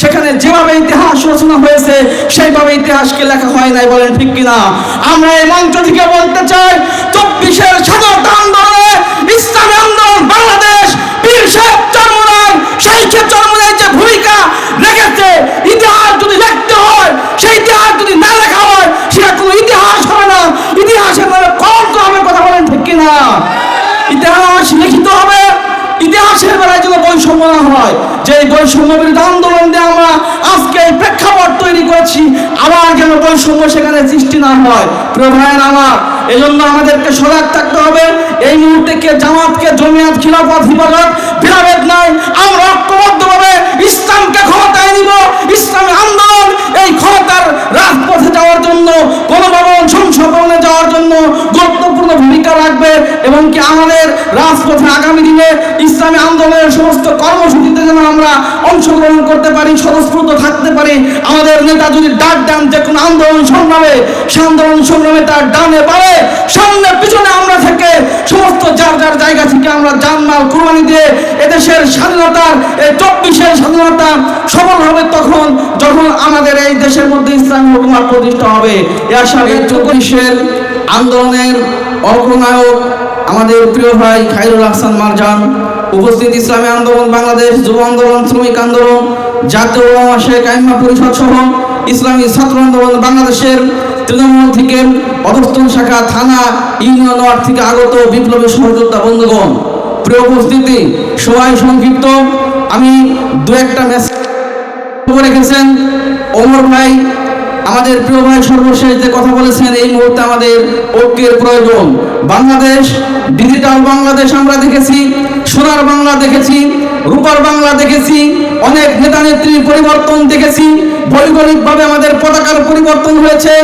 সেখানে যেভাবে ইতিহাস রচনা হয়েছে, সেইভাবে ইতিহাসকে লেখা হয় নাই বলেন ঠিক কিনা? আমরা এই মঞ্চ থেকে বলতে চাই, চব্বিশের স্বাধীনতা আন্দোলনে আন্দোলন বাংলাদেশ বীর সাহেব যে ভূমিকা রেখেছে, ইতিহাস যদি লিখতে হয়, সেই ইতিহাস যদি না লেখা হয়, সেটা কোনো ইতিহাস হবে না। ইতিহাসের নামে হবে কথা বলেন ঠিক কিনা? ইতিহাস লিখিত হবে ইতিহাসের বেলায় যেন বৈষম্য না হয় যে বৈষম্য বিরোধী আন্দোলন দিয়ে আমরা আজকে এই প্রেক্ষাপট তৈরি করেছি, আবার যেন বৈষম্য সেখানে সৃষ্টি না হয়। প্রিয় ভাইয়ের আমার এই জন্য আমাদেরকে সজাগ থাকতে হবে। এই মুহূর্তে কে জামাতকে জমিয়াত, খিলাফত, হিফাজত ভেদাভেদ নাই, আমরা ঐক্যবদ্ধভাবে ইসলামকে ক্ষমতায় নিব। ইসলামী আন্দোলন এই ক্ষমতার রাজপথে যাওয়ার জন্য, গণভবন সংসদ ভবনে যাওয়ার জন্য গুরুত্বপূর্ণ ভূমিকা রাখবে এবং কি আমাদের রাজপথে আগামী দিনে ইসলামী আন্দোলনের সমস্ত কর্মসূচিতে যেন আমরা অংশগ্রহণ করতে পারি, স্বতঃস্ফূর্ত থাকতে পারি, আমাদের নেতা যদি ডাক দেন, যে কোনো আন্দোলন সংগ্রামে সে আন্দোলন সংগ্রামে তার ডানে বাড়ে সামনে পিছনে আমরা থেকে সমস্ত যার যার জায়গা থেকে আমরা জানমাল কুরবানি দিয়ে এদেশের স্বাধীনতার, এই চব্বিশের স্বাধীনতা সফল হবে তখন যখন আমাদের এই দেশের মধ্যে ইসলামী হুকুমার প্রতিষ্ঠা হবে, এ আশা চব্বিশের আন্দোলনের অগ্রনায়ক আমাদের প্রিয় ভাই খাইরুল হাসান মারজান, উপস্থিত ইসলামী আন্দোলন, বাংলাদেশ যুব আন্দোলন, শ্রমিক আন্দোলন, জাতীয় শেখ আইমা পরিষদ সহ ইসলামী ছাত্র আন্দোলন বাংলাদেশের তৃণমূল থেকে অধস্তন শাখা থানা ইউনিয়ন ওয়ার্ড থেকে আগত বিপ্লবী সহযোদ্ধা বন্ধুগণ, প্রিয় উপস্থিতি, সবাই সংক্ষিপ্ত। আমি দু একটা মেসেজ রেখেছেন। ওমর ভাই আমাদের প্রিয় ভাই সর্বশেষ যে কথা বলেছেন, এই মুহূর্তে আমাদের ঐক্যের প্রয়োজন। বাংলাদেশ ডিজিটাল বাংলাদেশ আমরা দেখেছি, সোনার বাংলা দেখেছি, রূপার বাংলা দেখেছি, অনেক নেতা নেত্রীর পরিবর্তন দেখেছি, ভৌগোলিকভাবে আমাদের পতাকার পরিবর্তন হয়েছে,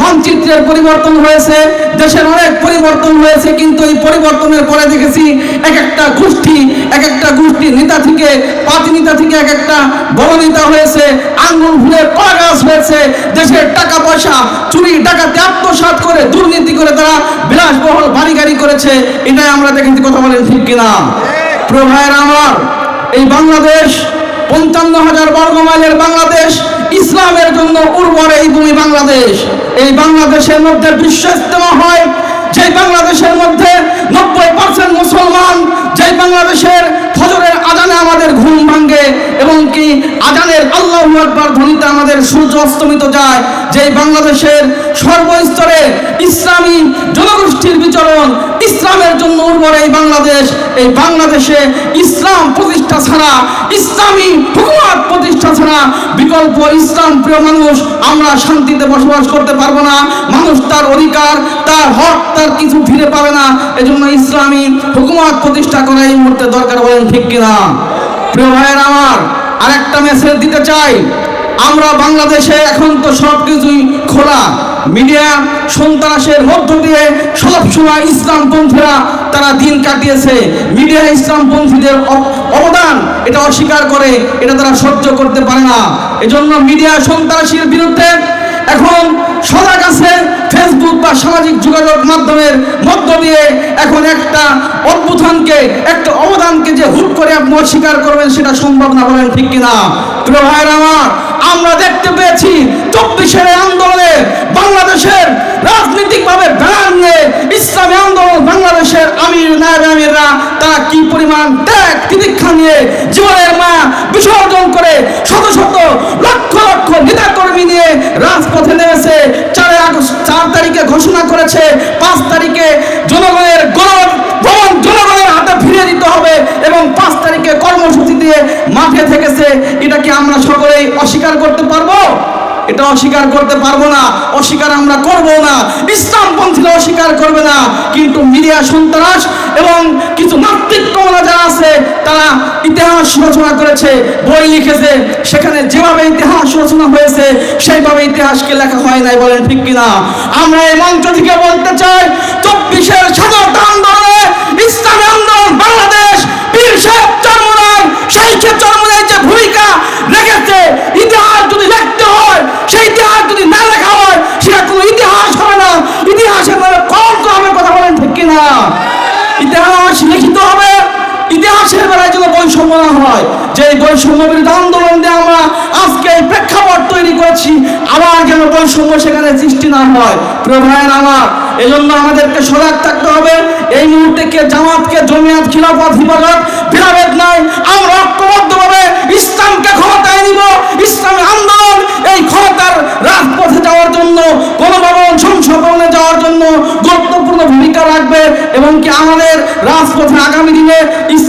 মানচিত্রের পরিবর্তন হয়েছে, দেশের অনেক পরিবর্তন হয়েছে, কিন্তু এই পরিবর্তনের পরে দেখেছি এক একটা গোষ্ঠী, এক একটা গোষ্ঠী নেতা থেকে, পাতি নেতা থেকে এক একটা বড় নেতা হয়েছে আঙ্গুল ভুলে কলা গাছ হয়েছে দেশের টাকা পয়সা, চুরি, ডাকাতি, আত্মসাৎ করে, দুর্নীতি করে তারা বিলাসবহুল বাড়ি গাড়ি করেছে। এটাই আমরা দেখেছি কথা বলেন ঠিক কিনা? প্রিয় ভাইয়ের আমার, এই বাংলাদেশ, পঞ্চান্ন হাজার বর্গ মাইলের বাংলাদেশ, ইসলামের জন্য উর্বর এই ভূমি বাংলাদেশ। এই বাংলাদেশের মধ্যে বিশ্ব ইস্তেমা হয় যে বাংলাদেশের মধ্যে নব্বই পার্সেন্ট মুসলমান যে বাংলাদেশের ফজরের আজানে আমাদের ঘুম ভাঙ্গে এবং কি আজানের আল্লাহ আকবার ধ্বনিতে আমাদের সূর্য অস্তমিত যায় যে বাংলাদেশের সর্বস্তরে ইসলামী জনগোষ্ঠীর বিচরণ ইসলামের জন্য উর্বর এই বাংলাদেশ, এই বাংলাদেশে ইসলাম প্রতিষ্ঠা ছাড়া, ইসলামী হুকুমত প্রতিষ্ঠা ছাড়া বিকল্প ইসলাম প্রিয় মানুষ আমরা শান্তিতে বসবাস করতে পারব না। মানুষ তার অধিকার, তার হক, তার কিছু ফিরে পাবে না। এজন্য ইসলামী হুকুমত প্রতিষ্ঠা করা এই মুহূর্তে দরকার বলেন ঠিক কিনা? প্রিয় ভাইয়ের আমার, আরেকটা মেসেজ দিতে চাই। আমরা বাংলাদেশে এখন তো সব খোলা। মিডিয়া সন্ত্রাসের মধ্য দিয়ে সব সময় ইসলামপন্থীরা তারা দিন কাটিয়েছে। মিডিয়া ইসলামপন্থীদের অবদান, এটা অস্বীকার করে, এটা তারা সহ্য করতে পারে না। এজন্য মিডিয়া সন্ত্রাসীর বিরুদ্ধে এখন সজাগ মাধ্যমের মধ্য দিয়ে এখন একটা অভ্যুত্থানকে একটা অবদানকে যে হুট করে আপনি অস্বীকার করবেন সেটা সম্ভব না বলেন ঠিক কিনা? প্রিয় ভাইয়ের আমার, আমরা দেখতে পেয়েছি চব্বিশের আন্দোলনে বাংলাদেশের রাজনৈতিকভাবে ব্যান নিয়ে ইসলামী আন্দোলন বাংলাদেশের আমির, নায়ব আমিররা তারা কি পরিমাণ ত্যাগ তিতিক্ষা নিয়ে জীবনের মা বিসর্জন করে শত শত লক্ষ লক্ষ নেতা কর্মী নিয়ে চার তারিখে ঘোষণা করেছে, পাঁচ তারিখে জনগণের গণ ভবন জনগণের হাতে ফিরিয়ে দিতে হবে এবং পাঁচ তারিখে কর্মসূচি দিয়ে মাঠে থেকেছে। এটা কি আমরা সকলেই অস্বীকার করতে পারব? এটা অস্বীকার করতে পারব না, অস্বীকার আমরা করব না। ইসলামপন্থীরা অস্বীকার করবে না, কিন্তু মিডিয়া সন্ত্রাস এবং কিছু নাস্তিকমনা যারা আছে, তারা ইতিহাস রচনা করেছে, বই লিখেছে, সেখানে যেভাবে ইতিহাস রচনা হয়েছে, সেইভাবে ইতিহাসকে লেখা হয় নাই বলেন ঠিক কিনা? আমরা এই মঞ্চ থেকে বলতে চাই, চব্বিশের স্বাধীনতা আন্দোলনে ইসলামী আন্দোলন, বাংলাদেশ সাহেব যে ভূমিকা রেখেছে, ইতিহাস যদি লিখতে হয়, সেই ইতিহাস যদি না লেখা হয়, সেটা কোনো ইতিহাস হবে না। ইতিহাসের নামে কলঙ্ক কথা বলেন ঠিক কিনা? ইতিহাস লিখিত হবে ইতিহাসের বেলায় যেন বৈষম্য না হয়, যে বৈষম্য বিরোধী আন্দোলন দিয়ে আমরা আজকে এই প্রেক্ষাপট তৈরি করেছি, আবার যেন বৈষম্য সেখানে সৃষ্টি না হয়। প্রভায়ন আমার, এজন্য আমাদেরকে সজাগ থাকতে হবে। এই মুহূর্তে কে জামাতকে জমিয়াত, খিলাফত, হিফাজত, ভেদাভেদ নাই, আমরা ঐক্যবদ্ধভাবে ইসলামকে ক্ষমতায় নিব। ইসলামী আন্দোলন এই ক্ষমতার রাজপথে যাওয়ার জন্য, গণভবন সংসদনে যাওয়ার জন্য গুরুত্বপূর্ণ ভূমিকা রাখবে এবং কি আমাদের রাজপথে আগামী দিনে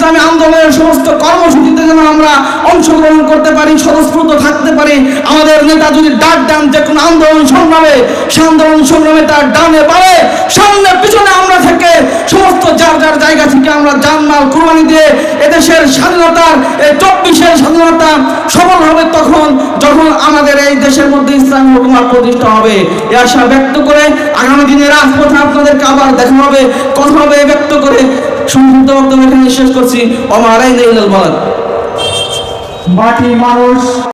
ইসলামী আন্দোলনের সমস্ত কর্মসূচিতে যেন আমরা অংশগ্রহণ করতে পারি, স্বতঃস্ফূর্ত থাকতে পারি, আমাদের নেতা যদি ডাক দেন, যে কোনো আন্দোলন সংগ্রামে, সে আন্দোলন সংগ্রামে তার ডানে পারে সামনে, পিছনে আমরা থেকে সমস্ত যার যার জায়গা থেকে আমরা জানমাল কুরবানি দিয়ে এদেশের স্বাধীনতার, এই চব্বিশের স্বাধীনতা সফল হবে তখন যখন আমাদের এই দেশের মধ্যে ইসলামী হুকুমাত প্রতিষ্ঠা হবে, এ আশা ব্যক্ত করে আগামী দিনে রাজপথে আপনাদেরকে আবার দেখা হবে, কথা হবে, ব্যক্ত করে সংক্ষিপ্ত বক্তব্য এখানে শেষ করছি। নেই বলেন মাটি মানুষ